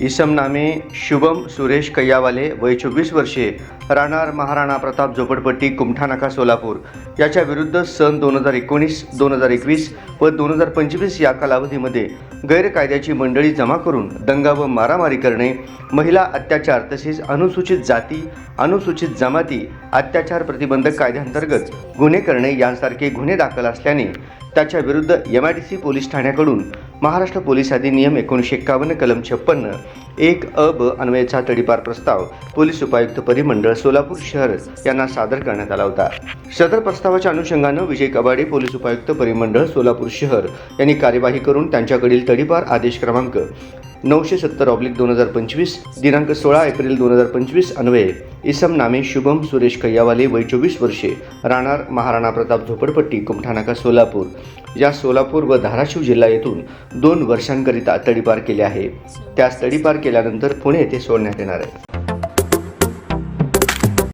इसम नामे शुभम सुरेश कैयावाले वय चोवीस वर्षे राहणार महाराणा प्रताप झोपडपट्टी कुमठानाका सोलापूर. याच्या विरुद्ध सन दोन हजार एकोणीस दोन हजार एकवीस व दोन हजार पंचवीस या कालावधीमध्ये गैरकायद्याची मंडळी जमा करून दंगा व मारामारी करणे महिला अत्याचार तसेच अनुसूचित जाती अनुसूचित जमाती अत्याचार प्रतिबंधक कायद्याअंतर्गत गुन्हे करणे यांसारखे गुन्हे दाखल असल्याने त्याच्या विरुद्ध M I D C police ठाण्याकडून Maharashtra police अधिनियम एकोणीसशे एक्कावन्न कलम छप्पन्न एक अब अन्वयाचा अन्वयचा तडीपार प्रस्ताव पोलीस उपायुक्त परिमंडळ सोलापूर शहर यांना सादर करण्यात आला होता. सदर प्रस्तावाच्या अनुषंगानं विजय कबाडे पोलीस उपायुक्त परिमंडळ सोलापूर शहर यांनी कार्यवाही करून त्यांच्याकडील तडीपार आदेश क्रमांक नऊशे सत्तर ऑब्लिक दोन हजार पंचवीस दिनांक सोळा एप्रिल दोन हजार पंचवीस अन्वये. इसम नामे शुभम सुरेश कैयावाले वय चोवीस वर्षे. राहणार महाराणा प्रताप झोपडपट्टी कुमठानाका सोलापूर. या सोलापूर व धाराशिव जिल्हा येथून दोन वर्षांकरिता तडीपार केले आहे. त्यास तडीपार केल्यानंतर पुणे येथे सोडण्यात येणार आहे.